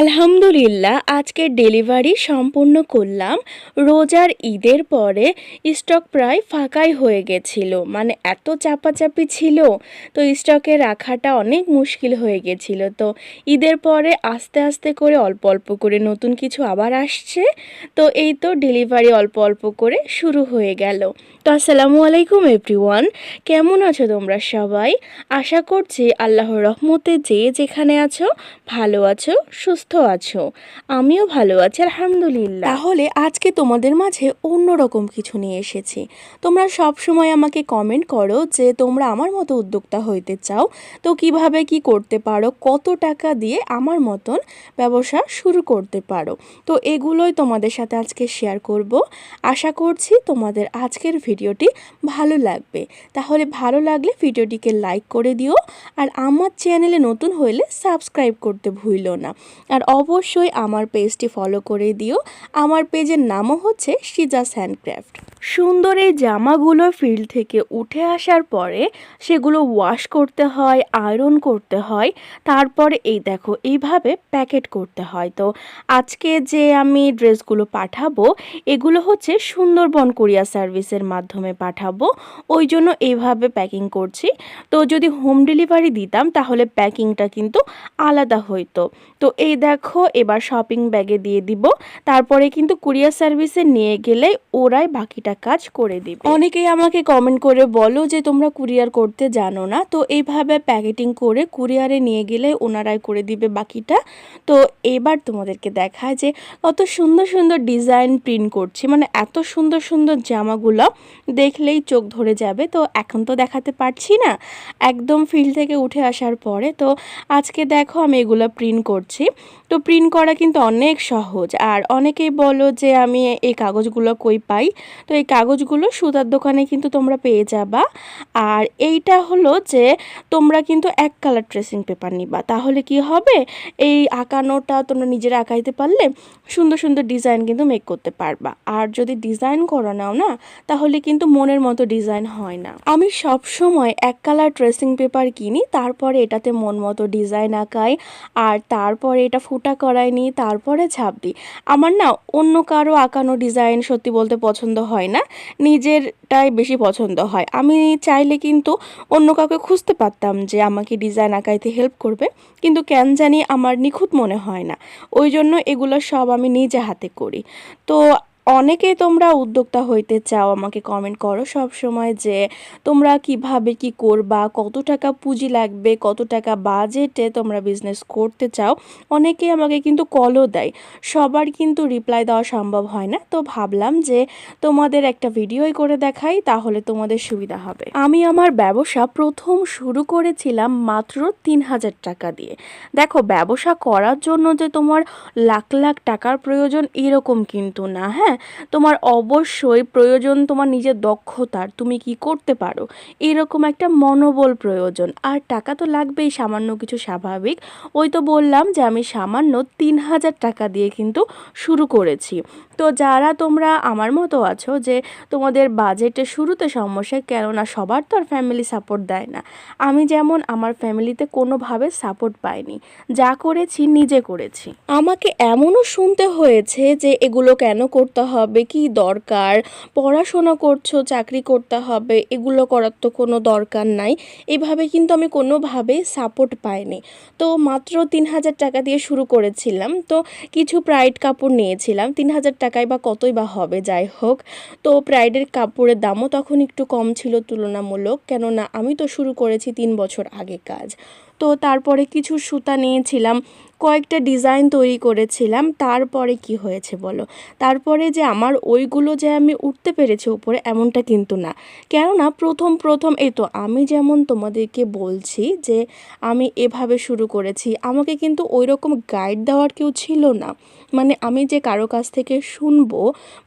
আলহামদুলিল্লাহ, আজকে ডেলিভারি সম্পূর্ণ করলাম। রোজার ঈদের পরে স্টক প্রায় ফাঁকাই হয়ে গেছিল। মানে এত চাপাচাপি ছিল, তো স্টকে রাখাটা অনেক মুশকিল হয়ে গেছিল। তো ঈদের পরে আস্তে আস্তে করে অল্প অল্প করে নতুন কিছু আবার আসছে। তো এই তো ডেলিভারি অল্প অল্প করে শুরু হয়ে গেল। তো আসসালামু আলাইকুম এভরিওয়ান, কেমন আছো তোমরা সবাই? আশা করছি আল্লাহর রহমতে যে যেখানে আছো, ভালো আছো, সুস্থ আছো? আমিও ভালো আছি, আলহামদুলিল্লাহ। তাহলে আজকে তোমাদের মাঝে অন্যরকম কিছু নিয়ে এসেছি। তোমরা সব সময় আমাকে কমেন্ট করো যে তোমরা আমার মতো উদ্যোক্তা হইতে চাও, তো কীভাবে কি করতে পারো, কত টাকা দিয়ে আমার মতন ব্যবসা শুরু করতে পারো। তো এগুলোই তোমাদের সাথে আজকে শেয়ার করব। আশা করছি তোমাদের আজকের ভিডিওটি ভালো লাগবে। তাহলে ভালো লাগলে ভিডিওটিকে লাইক করে দিও, আর আমার চ্যানেলে নতুন হইলে সাবস্ক্রাইব করতে ভুলো না। আর অবশ্যই আমার পেজটি ফলো করে দিও। আমার পেজের নামও হচ্ছে সিজাস হ্যান্ডক্রাফট সুন্দর এই জামাগুলো ফিল্ড থেকে উঠে আসার পরে সেগুলো ওয়াশ করতে হয় আয়রন করতে হয়, তারপরে এই দেখো এইভাবে প্যাকেট করতে হয়। তো আজকে যে আমি ড্রেসগুলো পাঠাবো, এগুলো হচ্ছে সুন্দরবন কোরিয়া সার্ভিসের মাধ্যমে পাঠাবো। ওই জন্য এইভাবে প্যাকিং করছি। তো যদি হোম ডেলিভারি দিতাম, তাহলে প্যাকিংটা কিন্তু আলাদা হইতো। তো এই দেখো, এবার শপিং ব্যাগে দিয়ে দিব। তারপরে কিন্তু কুরিয়ার সার্ভিসে নিয়ে গেলে ওরাই বাকিটা কাজ করে দিবে। অনেকেই আমাকে কমেন্ট করে বলো যে, তোমরা কুরিয়ার করতে জানো না? তো এইভাবে প্যাকেটিং করে কুরিয়ারে নিয়ে গেলে ওনারাই করে দিবে বাকিটা। তো এবার তোমাদেরকে দেখায় যে, কত সুন্দর সুন্দর ডিজাইন প্রিন্ট করছি। মানে এত সুন্দর সুন্দর জামাগুলো দেখলেই চোখ ধরে যাবে। তো এখন তো দেখাতে পারছি না। একদম ফিল্ড থেকে উঠে আসার পরে। তো আজকে দেখো আমি এগুলো প্রিন্ট করছি। তো প্রিন্ট করা কিন্তু অনেক সহজ। আর অনেকেই বলো যে আমি এই কাগজগুলো কই পাই? তো এই কাগজগুলো সুতার দোকানে কিন্তু তোমরা পেয়ে যাবা। আর এইটা হলো যে তোমরা কিন্তু এক কালার ট্রেসিং পেপার নিবা। তাহলে কি হবে? এই আঁকানোটা তোমরা নিজেরা আঁকাইতে পারলে সুন্দর সুন্দর ডিজাইন কিন্তু মেক করতে পারবা। আর যদি ডিজাইন করো নাও না, তাহলে কিন্তু মনের মতো ডিজাইন হয় না। আমি সব সময় এক কালার ট্রেসিং পেপার কিনি, তারপরে এটাতে মন মতো ডিজাইন আঁকাই, আর তারপরে এটা ফুটা করাই নিই তারপরে ছাপ দিই। আমার না অন্য কারও আঁকানো ডিজাইন সত্যি বলতে পছন্দ হয় না, নিজেরটাই বেশি পছন্দ হয়। আমি চাইলে কিন্তু অন্য কাউকে খুঁজতে পারতাম যে আমাকে ডিজাইন আঁকাইতে হেল্প করবে, কিন্তু কেন জানি আমার নিখুঁত মনে হয় না। ওই জন্য এগুলো সব আমি নিজে হাতে করি। তো অনেকেই তোমরা উদ্যোক্তা হইতে চাও, আমাকে কমেন্ট করো সব সময় যে তোমরা কীভাবে কি করবা, কত টাকা পুঁজি লাগবে, কত টাকা বাজেটে তোমরা বিজনেস করতে চাও। অনেকে আমাকে কিন্তু কলও দেয়, সবার কিন্তু রিপ্লাই দেওয়া সম্ভব হয় না। তো ভাবলাম যে তোমাদের একটা ভিডিওই করে দেখাই, তাহলে তোমাদের সুবিধা হবে। আমি আমার ব্যবসা প্রথম শুরু করেছিলাম মাত্র তিন হাজার টাকা দিয়ে। দেখো, ব্যবসা করার জন্য যে তোমার লাখ লাখ টাকার প্রয়োজন এরকম কিন্তু না হ্যাঁ? তোমার অবশ্যই প্রয়োজন তোমার নিজের দক্ষতার, তুমি কি করতে পারো? এরকম একটা মনোবল প্রয়োজন। আর টাকা তো লাগবেই, সামান্য কিছু স্বাভাবিক। ওই তো বললাম যে আমি সামান্য তিন হাজার টাকা দিয়ে কিন্তু শুরু করেছি। তো যারা তোমরা আমার মতো আছো যে তোমাদের বাজেটে শুরুতে সমস্যা কেননা সবার তো আর ফ্যামিলি সাপোর্ট দেয় না। আমি যেমন আমার ফ্যামিলিতে কোনোভাবে সাপোর্ট পাইনি। যা করেছি, নিজে করেছি। আমাকে এমনও শুনতে হয়েছে যে এগুলো কেন করতে হবে? কি দরকার? পড়াশোনা করছ, চাকরি করতে হবে, এগুলো করার তো কোনো দরকার নাই। এভাবে কিন্তু আমি কোনোভাবে সাপোর্ট পাইনি। তো মাত্র তিন হাজার টাকা দিয়ে শুরু করেছিলাম। তো কিছু প্রাইড কাপড় নিয়েছিলাম। তিন হাজার টাকায় বা কতই বা হবে, যাই হোক। তো প্রাইডের কাপড়ের দামও তখন একটু কম ছিল তুলনামূলক। কেননা আমি তো শুরু করেছি তিন বছর আগে কাজ। তো তারপরে কিছু সুতা নিয়েছিলাম। কয়েকটা ডিজাইন তৈরি করেছিলাম, তারপরে কি হয়েছে বলো? তারপরে যে আমার ওইগুলো যে আমি উঠতে পেরেছি উপরে এমনটা কিন্তু না। কেননা প্রথম প্রথম এই তো আমি যেমন তোমাদেরকে বলছি যে আমি এভাবে শুরু করেছি, আমাকে কিন্তু ওই রকম গাইড দেওয়ার কেউ ছিল না। মানে আমি যে কারও কাছ থেকে শুনব,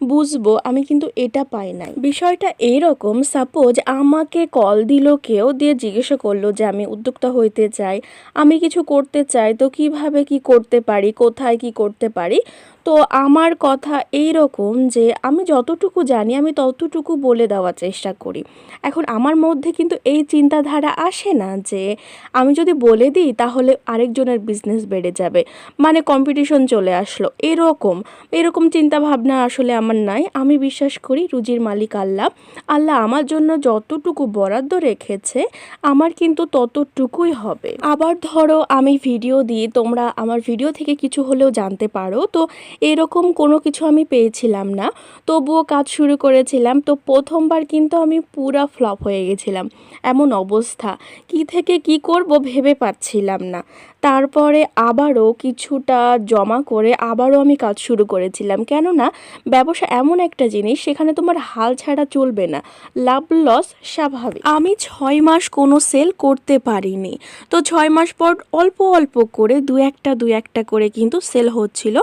বুঝব, আমি কিন্তু এটা পাই নাই। বিষয়টা এইরকম সাপোজ আমাকে কল দিল কেউ, দিয়ে জিজ্ঞাসা করল যে আমি উদ্যোক্তা হইতে চাই, আমি কিছু করতে চাই, তো কীভাবে কীভাবে কি করতে পারি, কোথায় কি করতে পারি? তো আমার কথা এই রকম যে আমি যতটুকু জানি আমি ততটুকু বলে দেওয়ার চেষ্টা করি। এখন আমার মধ্যে কিন্তু এই চিন্তাধারা আসে না যে আমি যদি বলে দিই তাহলে আরেকজনের বিজনেস বেড়ে যাবে। মানে কম্পিটিশন চলে আসলো। এরকম এরকম চিন্তা ভাবনা আসলে আমার নাই। আমি বিশ্বাস করি রুজির মালিক আল্লাহ। আল্লাহ আমার জন্য যতটুকু বরাদ্দ রেখেছে, আমার কিন্তু ততটুকুই হবে। আবার ধরো আমি ভিডিও দিই, তোমরা আমার ভিডিও থেকে কিছু হলেও জানতে পারো। তো এরকম কোনো কিছু আমি পেয়েছিলাম না। তবুও কাজ শুরু করেছিলাম। তো প্রথমবার কিন্তু আমি পুরা ফ্লপ হয়ে গেছিলাম। এমন অবস্থা। কি থেকে কি করব ভেবে পাচ্ছিলাম না। তারপরে আবারও কিছুটা জমা করে আবারও আমি কাজ শুরু করেছিলাম। কেননা ব্যবসা এমন একটা জিনিস, সেখানে তোমার হাল ছাড়া চলবে না। লাভ লস স্বাভাবিক। আমি ছয় মাস কোনো সেল করতে পারিনি। তো ছয় মাস পর অল্প অল্প করে দু একটা দু একটা করে কিন্তু সেল হচ্ছিল।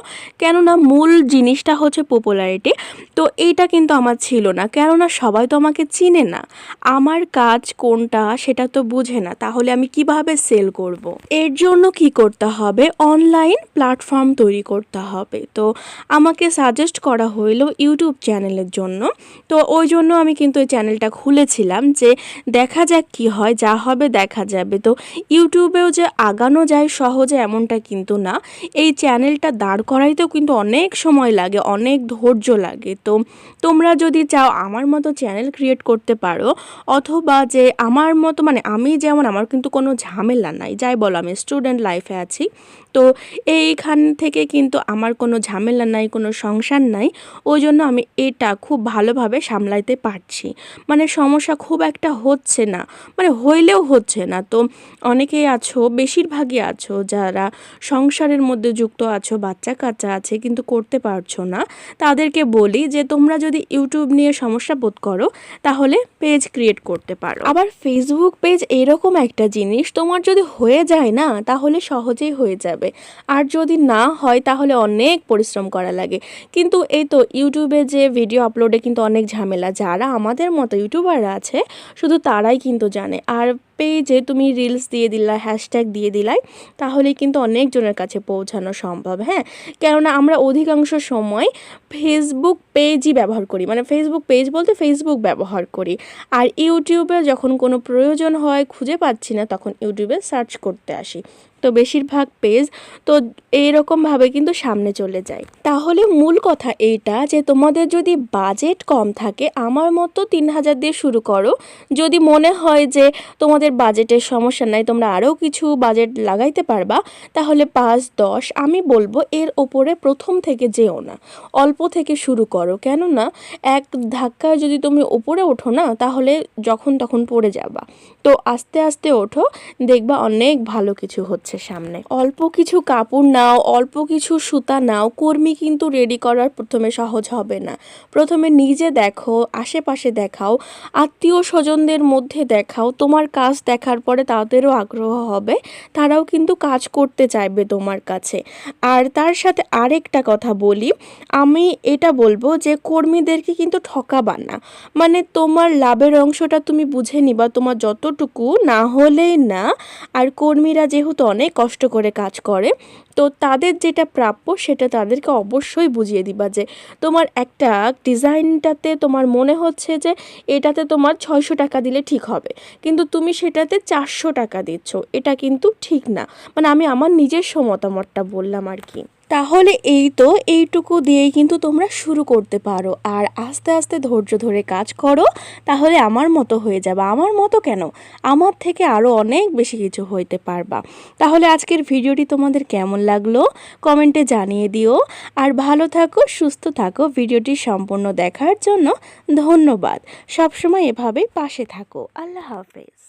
কেননা মূল জিনিসটা হচ্ছে পপুলারিটি তো এইটা কিন্তু আমার ছিল না। কেননা সবাই তো আমাকে চিনে না। আমার কাজ কোনটা সেটা তো বুঝে না। তাহলে আমি কীভাবে সেল করব। এর জন্য কি করতে হবে? অনলাইন প্ল্যাটফর্ম তৈরি করতে হবে। তো আমাকে সাজেস্ট করা হইল ইউটিউব চ্যানেলের জন্য। তো ওই জন্য আমি কিন্তু এই চ্যানেলটা খুলেছিলাম যে দেখা যাক কি হয়, যা হবে দেখা যাবে। তো ইউটিউবেও যে আগানো যায় সহজে এমনটা কিন্তু না। এই চ্যানেলটা দাঁড় করাইতেও কিন্তু অনেক সময় লাগে, অনেক ধৈর্য লাগে। তো তোমরা যদি চাও আমার মতো চ্যানেল ক্রিয়েট করতে পারো, অথবা যে আমার মতো মানে আমি যেমন, আমার কিন্তু কোনো ঝামেলা নাই। যাই বলো, আমি স্টুডেন্ট লাইফে আছি। তো এইখান থেকে কিন্তু আমার কোনো ঝামেলা নাই, কোনো সংসার নাই। ওই জন্য আমি এটা খুব ভালোভাবে সামলাইতে পারছি। মানে সমস্যা খুব একটা হচ্ছে না। মানে হইলেও হচ্ছে না। তো অনেকেই আছো, বেশিরভাগই আছো যারা সংসারের মধ্যে যুক্ত আছো, বাচ্চা কাচ্চা আছে, কিন্তু করতে পারছ না, তাদেরকে বলি যে তোমরা যদি ইউটিউব নিয়ে সমস্যা বোধ করো, তাহলে পেজ ক্রিয়েট করতে পারো। আবার ফেসবুক পেজ এরকম একটা জিনিস, তোমার যদি হয়ে যায় না, তাহলে সহজেই হয়ে যাবে। আর যদি না হয়, তাহলে অনেক পরিশ্রম করা লাগে। কিন্তু এই তো ইউটিউবে যে ভিডিও আপলোডে কিন্তু অনেক ঝামেলা। যারা আমাদের মতো ইউটিউবাররা আছে, শুধু তারাই কিন্তু জানে। আর পেজে তুমি রিলস দিয়ে দিলা হ্যাশট্যাগ দিয়ে দিলাই তাহলে কিন্তু অনেকজনের কাছে পৌঁছানো সম্ভব হ্যাঁ? কেননা আমরা অধিকাংশ সময় ফেসবুক পেজই ব্যবহার করি মানে ফেসবুক পেজ বলতে ফেসবুক ব্যবহার করি। আর ইউটিউবে যখন কোনো প্রয়োজন হয় খুঁজে পাচ্ছি না, তখন ইউটিউবে সার্চ করতে আসি। তো বেশিরভাগ পেজ তো এইরকমভাবে কিন্তু সামনে চলে যায়। তাহলে মূল কথা এইটা যে তোমাদের যদি বাজেট কম থাকে, আমার মতো তিন হাজার দিয়ে শুরু করো। যদি মনে হয় যে তোমাদের বাজেটের সমস্যা নাই, তোমরা আরও কিছু বাজেট লাগাইতে পারবা, তাহলে পাঁচ, দশ, আমি বলব এর ওপরে প্রথম থেকে যেও না। অল্প থেকে শুরু করো। কেননা এক ধাক্কায় যদি তুমি ওপরে ওঠো না, তাহলে যখন তখন পড়ে যাবা। তো আস্তে আস্তে ওঠো, দেখবা অনেক ভালো কিছু হচ্ছে। সামনে। অল্প কিছু কাপড় নাও, অল্প কিছু সুতা নাও, কর্মী কিন্তু রেডি করার প্রথমে সহজ হবে না। প্রথমে নিজে দেখো, আশেপাশে দেখাও, আত্মীয় স্বজনদের মধ্যে দেখাও, তোমার কাজ দেখার পরে তাদেরও আগ্রহ হবে, তারাও কিন্তু কাজ করতে চাইবে তোমার কাছে। আর তার সাথে আরেকটা কথা বলি, আমি এটা বলব যে কর্মীদেরকে কিন্তু ঠকাবা না। মানে তোমার লাভের অংশটা তুমি বুঝে নিবা, তোমার যতটুকু না হলেই না। আর কর্মীরা যেহেতু অনেক কষ্ট করে কাজ করে, তো তাদের যেটা প্রাপ্য সেটা তাদেরকে অবশ্যই বুঝিয়ে দিবা যে তোমার একটা ডিজাইনটাতে তোমার মনে হচ্ছে যে এটাতে তোমার ছয়শো টাকা দিলে ঠিক হবে। কিন্তু তুমি সেটাতে চারশো টাকা দিচ্ছ, এটা কিন্তু ঠিক না। মানে আমি আমার নিজস্ব মতামতটা বললাম আর কি। তাহলে এই তো এইটুকু দিয়েই কিন্তু তোমরা শুরু করতে পারো। আর আস্তে আস্তে ধৈর্য ধরে কাজ করো, তাহলে আমার মতো হয়ে যাবে। আমার মতো কেন? আমার থেকে আরও অনেক বেশি কিছু হইতে পারবা। তাহলে আজকের ভিডিওটি তোমাদের কেমন লাগল? কমেন্টে জানিয়ে দিও। আর ভালো থাকো, সুস্থ থাকো। ভিডিওটি সম্পূর্ণ দেখার জন্য ধন্যবাদ। সবসময় এভাবেই পাশে থাকো। আল্লাহ হাফেজ।